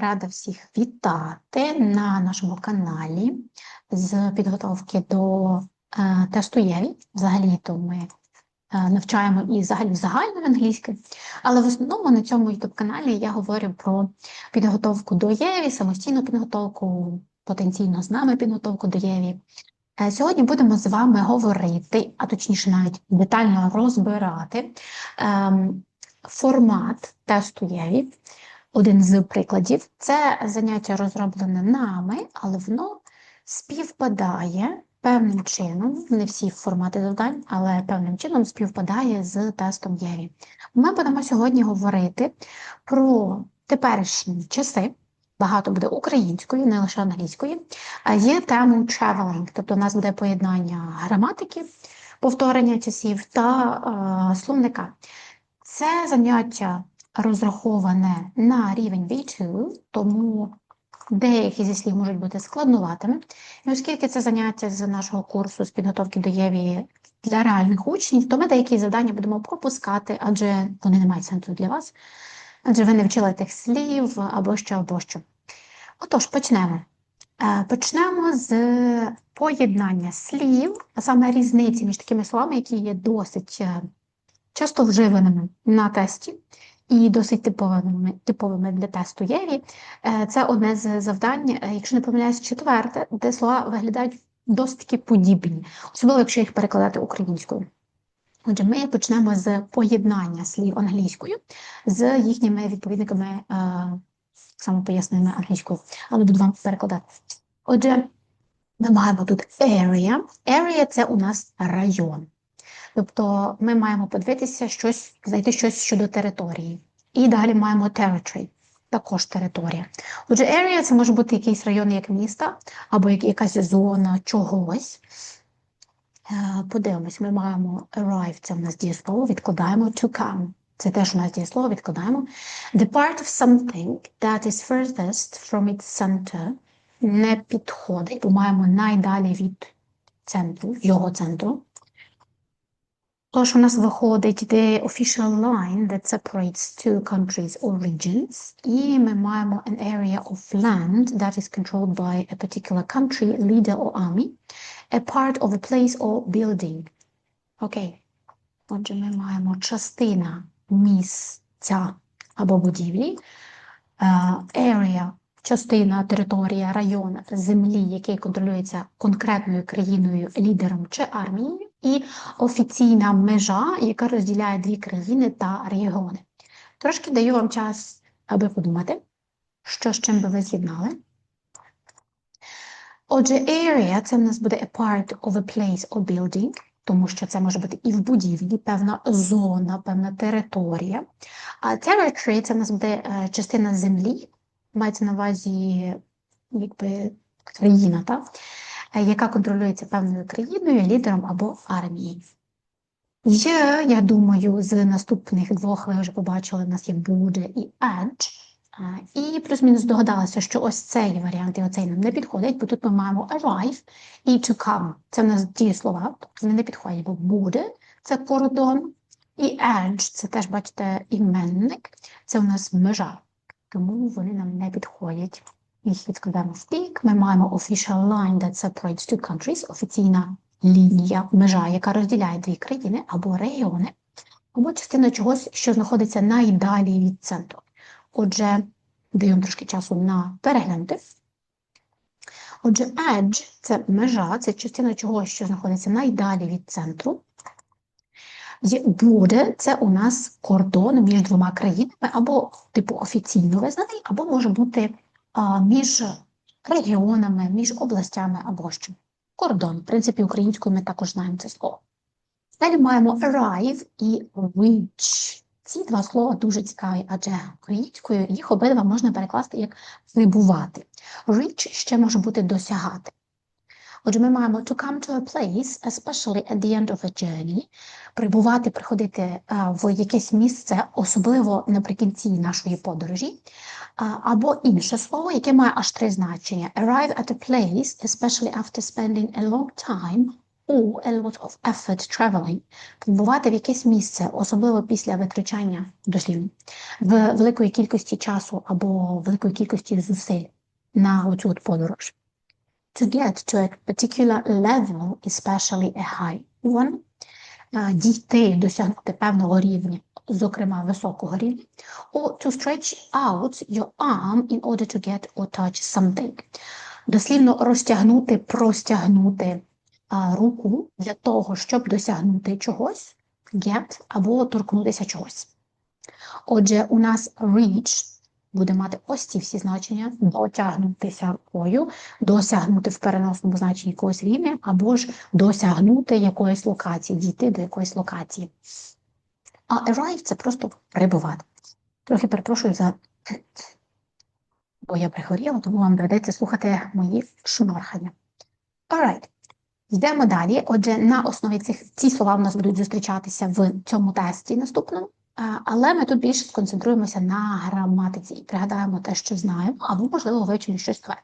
Рада всіх вітати на нашому каналі з підготовки до е, тесту ЄВІ. Взагалі-то ми е, навчаємо і взагалі загальної англійської, але в основному на цьому youtube каналі я говорю про підготовку до ЄВІ, самостійну підготовку, потенційно з нами підготовку до ЄВІ. Е, Сьогодні будемо з вами говорити, а точніше навіть детально розбирати ем, формат тесту ЄВІ. Один з прикладів це заняття розроблене нами, але воно співпадає певним чином, не всі формати завдань, але певним чином співпадає з тестом ЄВІ. Ми будемо сьогодні говорити про теперішні часи. Багато буде української, не лише англійської. А Є тему traveling, тобто у нас буде поєднання граматики, повторення часів та е, словника. Це заняття розраховане на рівень B2, тому деякі зі слів можуть бути складнуватими. І оскільки це заняття з нашого курсу з підготовки до ЄВІ для реальних учнів, то ми деякі завдання будемо пропускати, адже вони не мають сенсу для вас, адже ви не вчили тих слів або що, або що. Отож, почнемо. Е, Почнемо з поєднання слів, а саме різниці між такими словами, які є досить е, часто вживаними на тесті і досить типовими типовими для тесту ЄВІ. Е, Це одне з завдань, е, якщо не помиляюсь, четверте, де слова виглядають досить таки подібні, особливо якщо їх перекладати українською. Отже, ми почнемо з поєднання слів англійською з їхніми відповідниками е, самопоясненими англійською, але буду вам перекладати. Отже, ми маємо тут area. Area – це у нас район. Тобто ми маємо подивитися щось, знайти щось щодо території. І далі маємо territory, також територія. Отже, area це може бути якийсь район як міста, або якась зона чогось. Е, Подивимось, ми маємо arrive, це в нас дієслово, відкладаємо to come. Це теж у нас дієслово, відкладаємо. The part of something that is furthest from its center не підходить, бо маємо найдалі від центру, його центру. Тож у нас виходить the official line that separates two countries or regions, і ми маємо an area of land that is controlled by a particular country, leader or army, a part of a place or building. Окей. Отже, ми маємо частина місця або будівлі, area – частина, територія, район землі, який контролюється конкретною країною, лідером чи армією, і офіційна межа, яка розділяє дві країни та регіони. Трошки даю вам час, аби подумати, що з чим би ви з'єднали. Отже, area – це в нас буде a part of a place or building, тому що це може бути і в будівлі, певна зона, певна територія. А territory – це в нас буде е, частина землі, мається на увазі якби країна, так? Е, яка контролюється певною країною, лідером або армією. Є, я думаю, з наступних двох ви вже побачили, у нас є буде і edge. І плюс-мінус здогадалися, що ось цей варіант і оцей нам не підходить, бо тут ми маємо arrive і to come. Це в нас дієслова, тобто вони не підходять, бо буде це кордон, і edge це теж, бачите, іменник, це у нас межа, тому вони нам не підходять. Їх відкладаємо в бік. Ми маємо official line that separates two countries, офіційна лінія, межа, яка розділяє дві країни або регіони, або частина чогось, що знаходиться найдалі від центру. Отже, даємо трошки часу на переглянути. Отже, edge – це межа, це частина чогось, що знаходиться найдалі від центру. Є буде це у нас кордон між двома країнами, або типу офіційно визнаний, або може бути між регіонами, між областями або що. Кордон. В принципі, українською ми також знаємо це слово. Далі маємо arrive і reach. Ці два слова дуже цікаві, адже українською їх обидва можна перекласти як прибувати. Reach ще може бути досягати. Отже, ми маємо to come to a place, especially at the end of a journey, прибувати, приходити в якесь місце, особливо наприкінці нашої подорожі, або інше слово, яке має аж три значення. Arrive at a place, especially after spending a long time or a lot of effort traveling, побувати в якесь місце, особливо після витрачання дослівно, в великої кількості часу або великої кількості зусиль на оцю от подорож. To get to a particular level, especially a high one, дійти, досягнути певного рівня, зокрема високого рівня, or to stretch out your arm in order to get or touch something. Дослівно розтягнути, простягнути а, руку для того, щоб досягнути чогось, get або торкнутися чогось. Отже, у нас reach буде мати ось ці всі значення: дотягнутися рукою, досягнути в переносному значенні якогось рівня, або ж досягнути якоїсь локації, дійти до якоїсь локації. А arrive – це просто прибувати. Трохи перепрошую за бо я прихворіла, тому вам доведеться слухати мої шмархання. Alright. Йдемо далі. Отже, на основі цих ці слова в нас будуть зустрічатися в цьому тесті наступному, але ми тут більше сконцентруємося на граматиці і пригадаємо те, що знаємо, або, можливо, вивчимо щось нове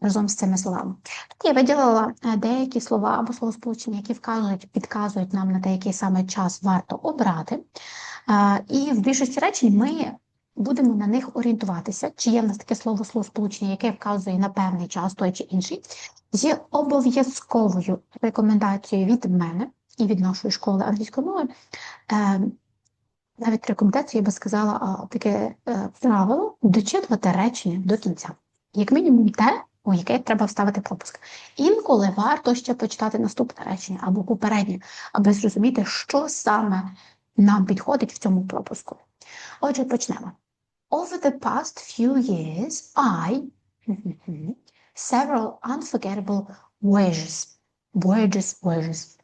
разом з цими словами. Тут я виділила е, деякі слова або словосполучення, які вказують, підказують нам на те, який саме час варто обрати. Е, І в більшості речень ми будемо на них орієнтуватися, чи є в нас таке слово словосполучення, яке вказує на певний час той чи інший, є обов'язковою рекомендацією від мене і від нашої школи англійської мови. Е, навіть рекомендацію я би сказала таке е, правило дочитувати речення до кінця. Як мінімум те, у яке треба вставити пропуск. Інколи варто ще почитати наступне речення або попереднє, аби зрозуміти, що саме нам підходить в цьому пропуску. Отже, почнемо. Over the past few years, I several unforgettable voyages. Voyages, voyages.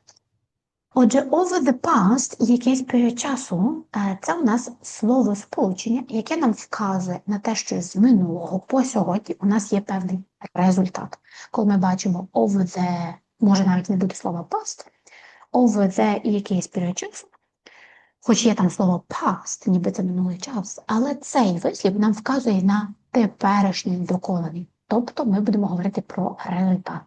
Отже, over the past, якийсь період часу, е, це у нас слово сполучення, яке нам вказує на те, що з минулого по сьогодні у нас є певний результат. Коли ми бачимо over the, може навіть не буде слова past, over the якийсь період часу, хоч є там слово past, ніби це минулий час, але цей вислів нам вказує на теперішній доконаний. Тобто ми будемо говорити про результат.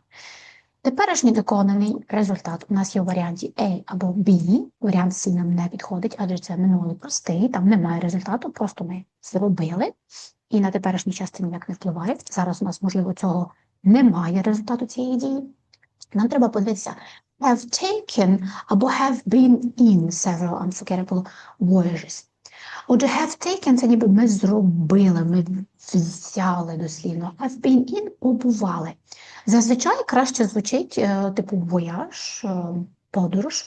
Теперішній доконаний результат у нас є у варіанті A або B. Варіант C нам не підходить, адже це минулий простий, там немає результату, просто ми зробили, і на теперішній час ніяк не впливає. Зараз у нас, можливо, цього немає результату цієї дії. Нам треба подивитися have taken або have been in several unforgettable voyages. Отже, have taken це ніби ми зробили, ми взяли дослівно. Have been in побували. Зазвичай краще звучить е, типу вояж, е, подорож,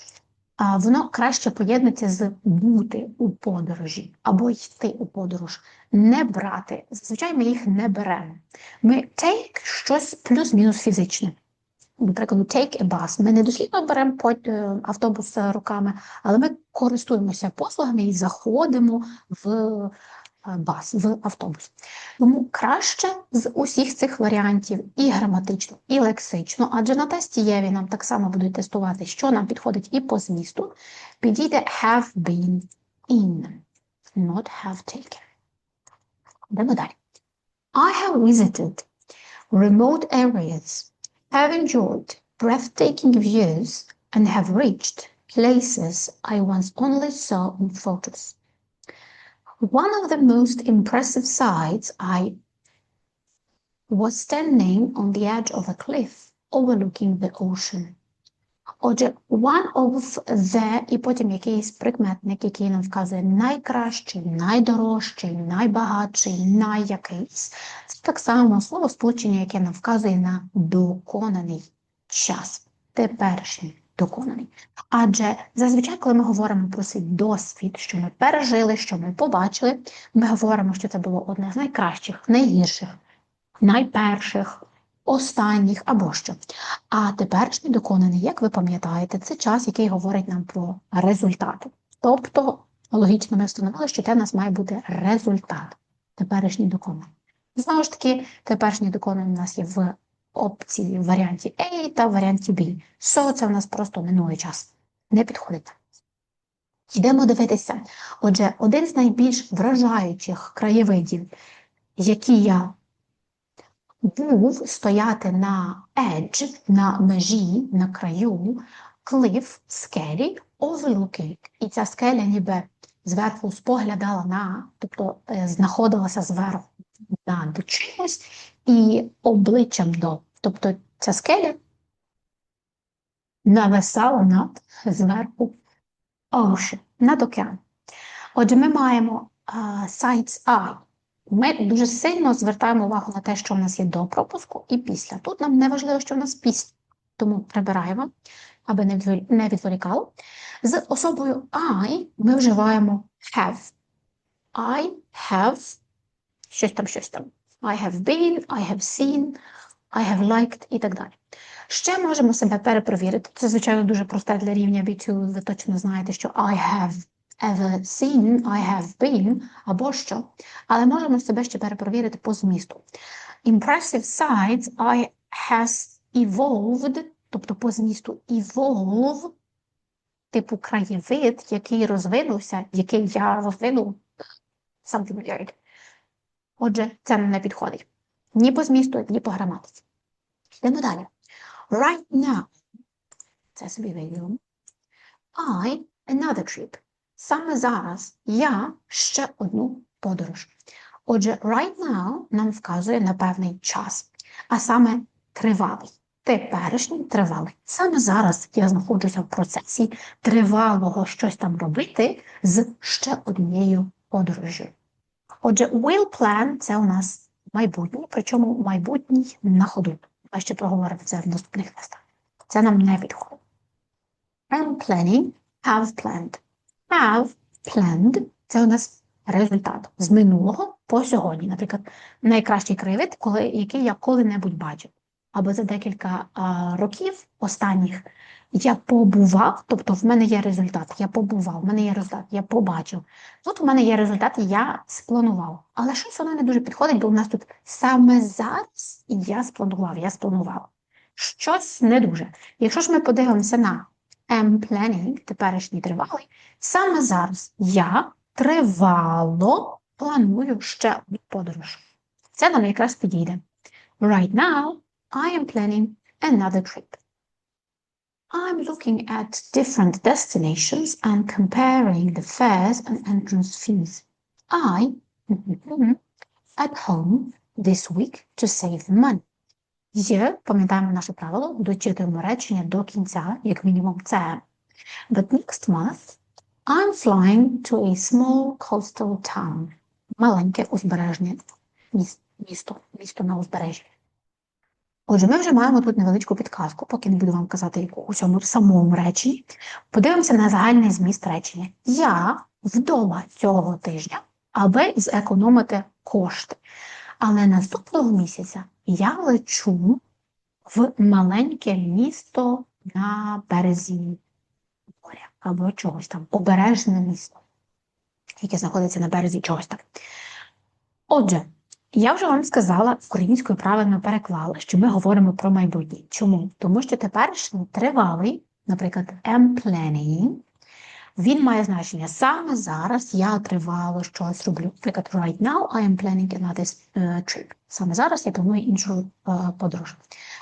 а воно краще поєднується з бути у подорожі або йти у подорож, не брати. Зазвичай ми їх не беремо. Ми take щось плюс-мінус фізичне. До прикладу, take a bus. Ми не дослідно беремо е, автобус руками, але ми користуємося послугами і заходимо в бас, в автобус. Тому краще з усіх цих варіантів і граматично, і лексично, адже на тесті Єві нам так само будуть тестувати, що нам підходить і по змісту. Підійде have been in, not have taken. Йдемо далі. I have visited remote areas, have enjoyed breathtaking views, and have reached places I once only saw in photos. One of the most impressive sights I was standing on the edge of a cliff overlooking the ocean. Отже, one of the, і потім якийсь прикметник, який нам вказує найкращий, найдорожчий, найбагатший, найякийсь. Це так само слово сполучення, яке нам вказує на доконаний час, теперішній доконаний. Адже зазвичай, коли ми говоримо про свій досвід, що ми пережили, що ми побачили, ми говоримо, що це було одне з найкращих, найгірших, найперших, останніх або що. А теперішній доконаний, як ви пам'ятаєте, це час, який говорить нам про результати. Тобто, логічно ми встановили, що це в нас має бути результат, теперішній доконаний. Знову ж таки, теперішній доконаний у нас є в опції в варіанті A та в варіанті B. So це в нас просто минулий час. Не підходить. Йдемо дивитися. Отже, один з найбільш вражаючих краєвидів, які я був стояти на edge, на межі, на краю, cliff, скелі, overlooking. І ця скеля ніби зверху споглядала на, тобто е, знаходилася зверху над чимось і обличчям до. Тобто ця скеля нависала над зверху ocean, над океаном. Отже, ми маємо uh, sites I. Ми дуже сильно звертаємо увагу на те, що в нас є до пропуску і після. Тут нам не важливо, що в нас після, тому прибираємо, аби не відволікало. З особою I ми вживаємо have. I have щось там, щось там. I have been, I have seen, I have liked і так далі. Ще можемо себе перепровірити. Це, звичайно, дуже просте для рівня B2. Ви точно знаєте, що I have ever seen, I have been, або що. Але можемо себе ще перепровірити по змісту. Impressive sides I has evolved, тобто по змісту evolve, типу краєвид, який розвинувся, який я розвинув. Something weird. Отже, це не підходить. Ні по змісту, ні по граматиці. Йдемо далі. Right now. Це собі виділимо. I another trip. Саме зараз я ще одну подорож. Отже, right now нам вказує на певний час, а саме тривалий. Теперішній тривалий. Саме зараз я знаходжуся в процесі тривалого щось там робити з ще однією подорожю. Отже, will plan це у нас майбутнє, причому майбутній на ходу. Ми ще проговоримо це в наступних тестах. Це нам не підходить. Am planning, have planned. Have planned це у нас результат з минулого по сьогодні. Наприклад, найкращий краєвид, коли, який я коли-небудь бачив. Або за декілька а, років останніх я побував, тобто в мене є результат, я побував, в мене є результат, я побачив. Тут у мене є результат, я спланував. Але щось воно не дуже підходить, бо у нас тут саме зараз я спланував, я спланував. Щось не дуже. Якщо ж ми подивимося на am planning, теперішній тривалий, саме зараз я тривало планую ще одну подорож. Це нам якраз підійде. Right now, I am planning another trip. I'm looking at different destinations and comparing the fares and entrance fees. I at home this week to save money. Є, пам'ятаємо наше правило, дочитуємо речення до кінця, як мінімум це. But next month I'm flying to a small coastal town. Маленьке узбережне місто, місто на узбережжі. Отже, ми вже маємо тут невеличку підказку, поки не буду вам казати яку у цьому самому реченні. Подивимося на загальний зміст речення. Я вдома цього тижня, аби зекономити кошти. Але наступного місяця я лечу в маленьке місто на березі моря або чогось там, обережне місто, яке знаходиться на березі чогось там. Отже, я вже вам сказала, українською правильно переклала, що ми говоримо про майбутнє. Чому? Тому що теперішній тривалий, наприклад, am planning, він має значення саме зараз я тривало щось роблю. Наприклад, right now I am planning another trip. Саме зараз я планую іншу uh, подорож.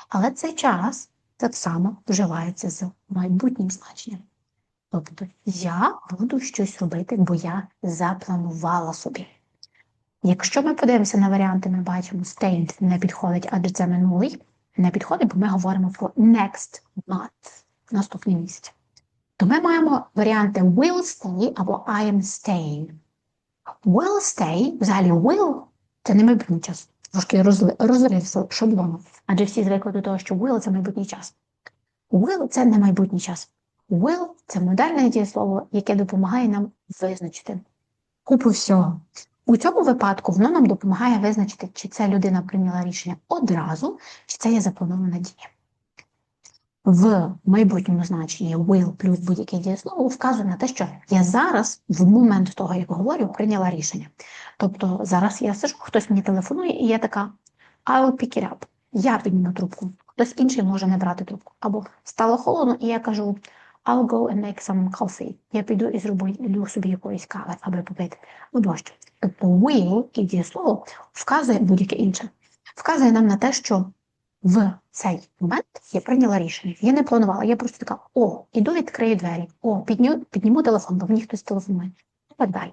Але цей час так само вживається з майбутнім значенням. Тобто я буду щось робити, бо я запланувала собі. Якщо ми подивимося на варіанти, ми бачимо stayed не підходить, адже це минулий не підходить, бо ми говоримо про next month, наступний місяць. То ми маємо варіанти will stay або I am staying. Will stay, взагалі will це не майбутній час. Трошки розрив шаблону. Адже всі звикли до того, що will це майбутній час. Will це не майбутній час. Will це модальне дієслово, яке допомагає нам визначити купу всього. У цьому випадку воно нам допомагає визначити, чи ця людина прийняла рішення одразу, чи це є запланована дія. В майбутньому значенні will плюс будь-яке дієслово вказує на те, що я зараз, в момент того, як говорю, прийняла рішення. Тобто зараз я сижу, хтось мені телефонує, і я така I'll pick it up. Я підніму трубку, хтось інший може не брати трубку. Або стало холодно, і я кажу I'll go and make some coffee. Я піду і зроблю собі якоїсь кави, аби попити. Або що. Тобто will і дієслово вказує будь-яке інше. вказує нам на те, що в цей момент я прийняла рішення. Я не планувала, я просто така: о, іду відкрию двері, о, підню, підніму телефон, бо мені хтось телефонує. І так далі.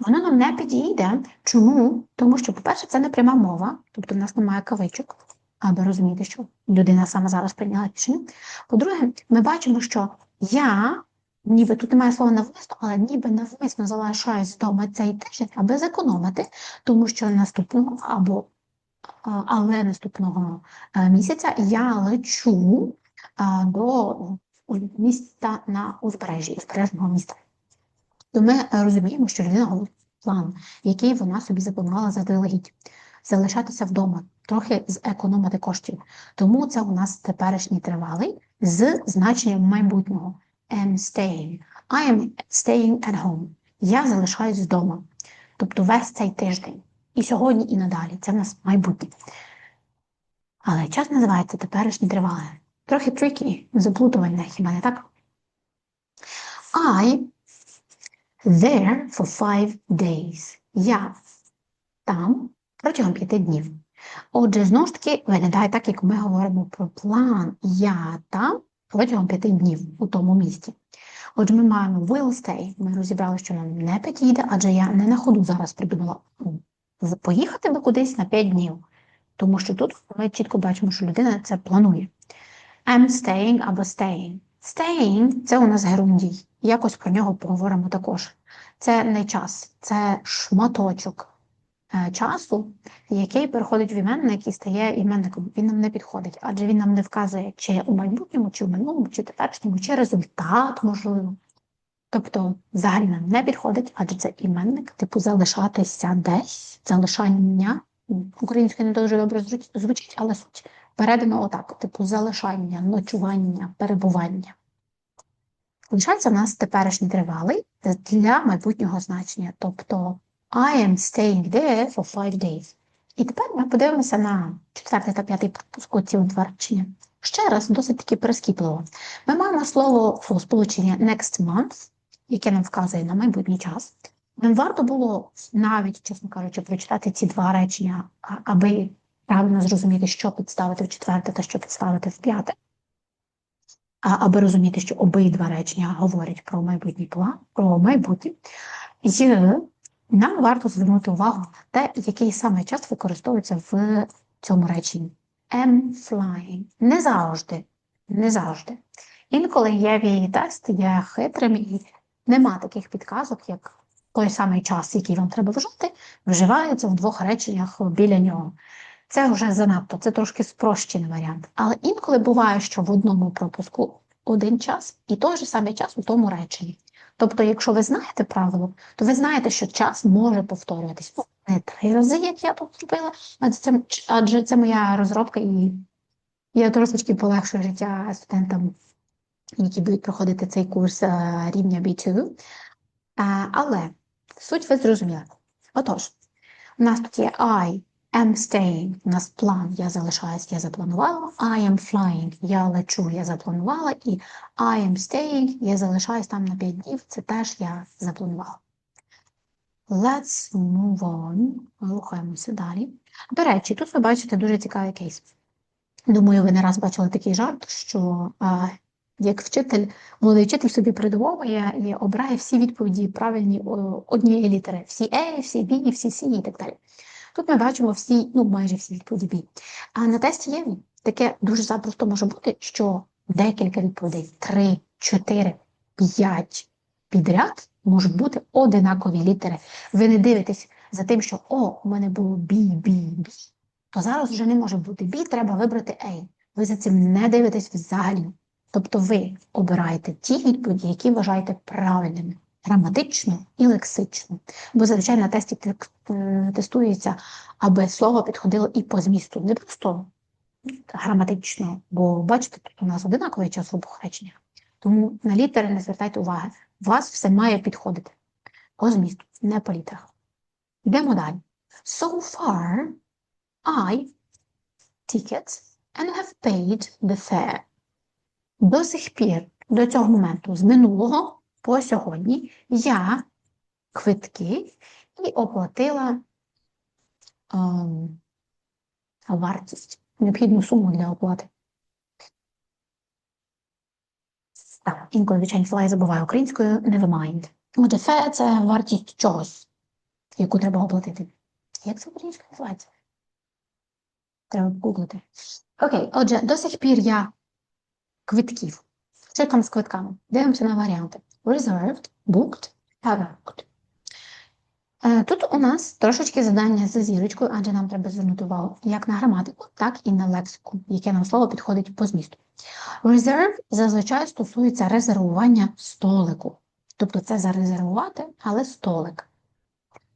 Воно нам не підійде. Чому? Тому що, по-перше, це не пряма мова, тобто в нас немає кавичок, аби розуміти, що людина саме зараз прийняла рішення. По-друге, ми бачимо, що я, ніби тут немає слова навмисно, але ніби навмисно залишаюсь вдома цей тиждень, аби зекономити, тому що наступного або але наступного е, місяця я лечу до міста на узбережжі, узбережного міста. То ми е, розуміємо, що людина план, який вона собі запланувала заздалегідь. Залишатися вдома, трохи зекономити коштів. Тому це у нас теперішній тривалий з значенням майбутнього. am staying. I am staying at home. Я залишаюсь вдома. Тобто весь цей тиждень. І сьогодні, і надалі. Це в нас майбутнє. Але час називається теперішній тривалий. Трохи tricky, заплутувальне, хіба не так? I there for five days. Я там протягом п'яти днів. Отже, знову ж таки, виглядає так, як ми говоримо про план. Я там протягом п'яти днів у тому місці. Отже, ми маємо will stay. Ми розібрали, що нам не підійде, адже я не на ходу зараз придумала ну, поїхати би кудись на 5 днів. Тому що тут ми чітко бачимо, що людина це планує. I'm staying або staying. Staying – це у нас герундій. Якось про нього поговоримо також. Це не час, це шматочок часу, який переходить в іменник і стає іменником. Він нам не підходить, адже він нам не вказує, чи у майбутньому, чи в минулому, чи теперішньому, чи результат можливо. Тобто взагалі нам не підходить, адже це іменник, типу залишатися десь, залишання. Українською не дуже добре звучить, але суть передано отак: типу залишання, ночування, перебування. Лишається в нас теперішній тривалий для майбутнього значення. Тобто I am staying there for five days. І тепер ми подивимося на четвертий та п'ятий пропуск цього твердження. Ще раз, досить таки прискіпливо. Ми маємо слово сполучення next month, яке нам вказує на майбутній час. Нам варто було навіть, чесно кажучи, прочитати ці два речення, аби правильно зрозуміти, що підставити в четверте та що підставити в п'яте аби розуміти, що обидва речення говорять про майбутній план, про майбутнє, нам варто звернути увагу на те, який саме час використовується в цьому реченні. Am flying. Не завжди. Не завжди. Інколи є вії тест, є хитрим і нема таких підказок, як той самий час, який вам треба вжити, вживається в двох реченнях біля нього. Це вже занадто, це трошки спрощений варіант. Але інколи буває, що в одному пропуску один час і той же самий час у тому реченні. Тобто, якщо ви знаєте правило, то ви знаєте, що час може повторюватись. Ну, не три рази, як я тут зробила, адже це, моя розробка, і я трошечки полегшую життя студентам, які будуть проходити цей курс е, рівня B2. Але суть ви зрозуміли. Отож, у нас тут є I am staying, у нас план, я залишаюсь, я запланувала. I am flying, я лечу, я запланувала. І I am staying, я залишаюсь там на 5 днів, це теж я запланувала. Let's move on. Рухаємося далі. До речі, тут ви бачите дуже цікавий кейс. Думаю, ви не раз бачили такий жарт, що а, як вчитель, молодий вчитель собі придумовує і обирає всі відповіді правильні однієї літери. Всі E, всі B, всі C і так далі. Тут ми бачимо всі, ну майже всі відповіді. А на тесті є таке дуже запросто може бути, що декілька відповідей, 3, 4, 5 підряд можуть бути одинакові літери. Ви не дивитесь за тим, що о, у мене було B, B, B, то зараз вже не може бути B, треба вибрати A. Ви за цим не дивитесь взагалі. Тобто ви обираєте ті відповіді, які вважаєте правильними граматично і лексично. Бо зазвичай на тесті е, тестується, аби слово підходило і по змісту, не просто граматично, бо бачите, тут у нас одинаковий час в обох реченнях. Тому на літери не звертайте уваги. У вас все має підходити по змісту, не по літерах. Йдемо далі. So far, I tickets and have paid the fare. До сих пір, до цього моменту, з минулого по сьогодні я квитки і оплатила ем, вартість, необхідну суму для оплати. Так, інколи, звичайно, я забуваю українською, never mind. Отже, це вартість чогось, яку треба оплатити. Як це українською називається? Треба гуглити. Окей, отже, до сих пір я квитків. Там з квитками? Дивимося на варіанти. Reserved, booked, booked. Е, Тут у нас трошечки завдання з зірочкою, адже нам треба звернути увагу як на граматику, так і на лексику, яке нам слово підходить по змісту. Reserve зазвичай стосується резервування столику. Тобто це зарезервувати, але столик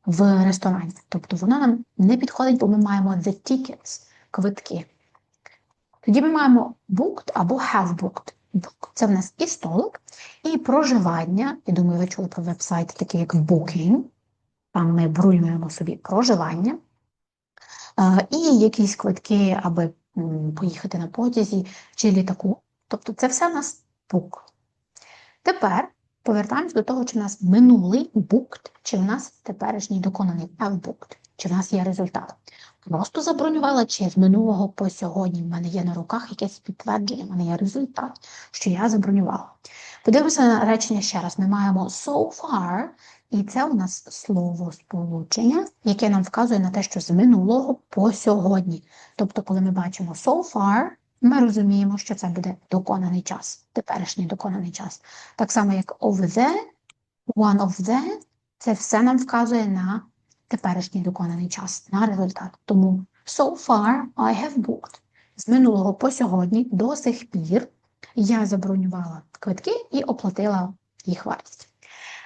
в ресторані. Тобто воно нам не підходить, бо ми маємо the tickets, квитки. Тоді ми маємо booked або have booked. Це в нас і столик, і проживання. Я думаю, ви чули про веб-сайт, такий як Booking. Там ми бронюємо собі проживання. Е, І якісь квитки, аби поїхати на потязі чи літаку. Тобто це все в нас book. Тепер повертаємось до того, чи в нас минулий booked, чи в нас теперішній доконаний have чи в нас є результат. Просто забронювала, чи з минулого по сьогодні в мене є на руках якесь підтвердження, в мене є результат, що я забронювала. Подивимося на речення ще раз. Ми маємо so far, і це у нас слово сполучення, яке нам вказує на те, що з минулого по сьогодні. Тобто, коли ми бачимо so far, ми розуміємо, що це буде доконаний час, теперішній доконаний час. Так само, як over the, one of the, це все нам вказує на теперішній доконаний час, на результат. Тому so far I have booked. З минулого по сьогодні до сих пір я забронювала квитки і оплатила їх вартість.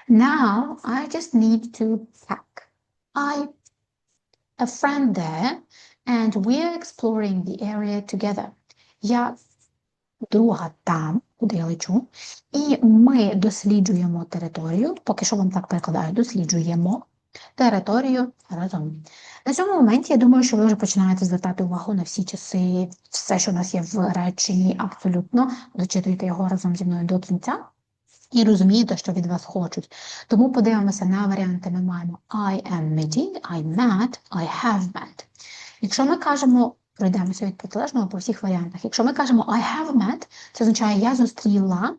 Now I just need to pack. I a friend there and we're exploring the area together. Я друга там, куди я лечу, і ми досліджуємо територію, поки що вам так перекладаю, досліджуємо територію разом. На цьому моменті я думаю, що ви вже починаєте звертати увагу на всі часи, все, що у нас є в реченні, абсолютно дочитуєте його разом зі мною до кінця. І розумієте, що від вас хочуть. Тому подивимося на варіанти. Ми маємо I am meeting, I met, I have met. Якщо ми кажемо, пройдемося від протилежного по всіх варіантах. Якщо ми кажемо I have met, це означає, я зустріла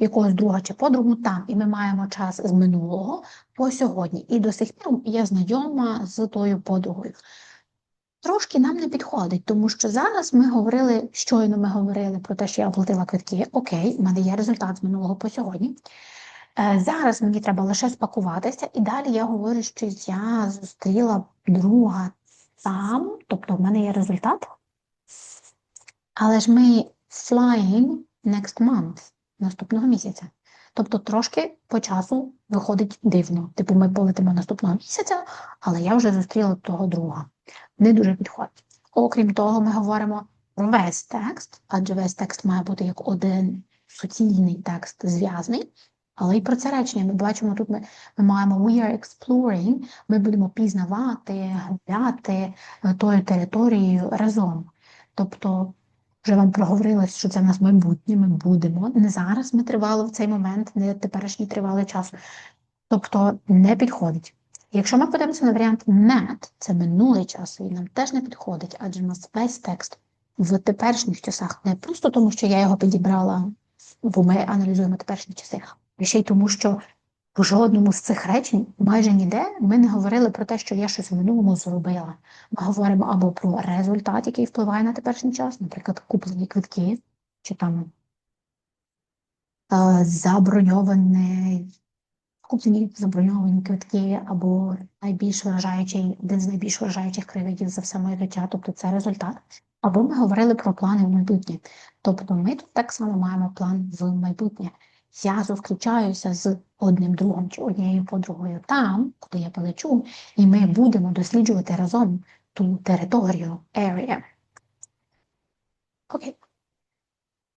якогось друга чи подругу там, і ми маємо час з минулого по сьогодні. І до сих пір я знайома з тою подругою. Трошки нам не підходить, тому що зараз ми говорили, щойно ми говорили про те, що я оплатила квитки. Окей, в мене є результат з минулого по сьогодні. Е, Зараз мені треба лише спакуватися, і далі я говорю, що я зустріла друга там, тобто в мене є результат. Але ж ми flying next month, наступного місяця. Тобто трошки по часу виходить дивно. Типу, ми полетимо наступного місяця, але я вже зустріла того друга. Не дуже підходить. Окрім того, ми говоримо про весь текст, адже весь текст має бути як один суцільний текст зв'язний. Але і про це речення ми бачимо тут. Ми, ми маємо we are exploring, ми будемо пізнавати, гуляти е, тою територією разом. Тобто, вже вам проговорилось, що це в нас майбутнє, ми будемо. Не зараз ми тривало в цей момент, не теперішній тривалий час. Тобто не підходить. Якщо ми подивимося на варіант met, це минулий час, він нам теж не підходить, адже у нас весь текст в теперішніх часах не просто тому, що я його підібрала, бо ми аналізуємо теперішні часи, а ще й тому, що в жодному з цих речень майже ніде ми не говорили про те, що я щось в минулому зробила. Ми говоримо або про результат, який впливає на теперішній час, наприклад, куплені квитки, чи там е, заброньований куплені заброньовані квитки або найбільш вражаючий, один з найбільш вражаючих краєвидів за все моє життя, тобто це результат. Або ми говорили про плани в майбутнє. Тобто ми тут так само маємо план в майбутнє. Я зустрічаюся з одним другом чи однією подругою там, куди я полечу, і ми будемо досліджувати разом ту територію area. Окей.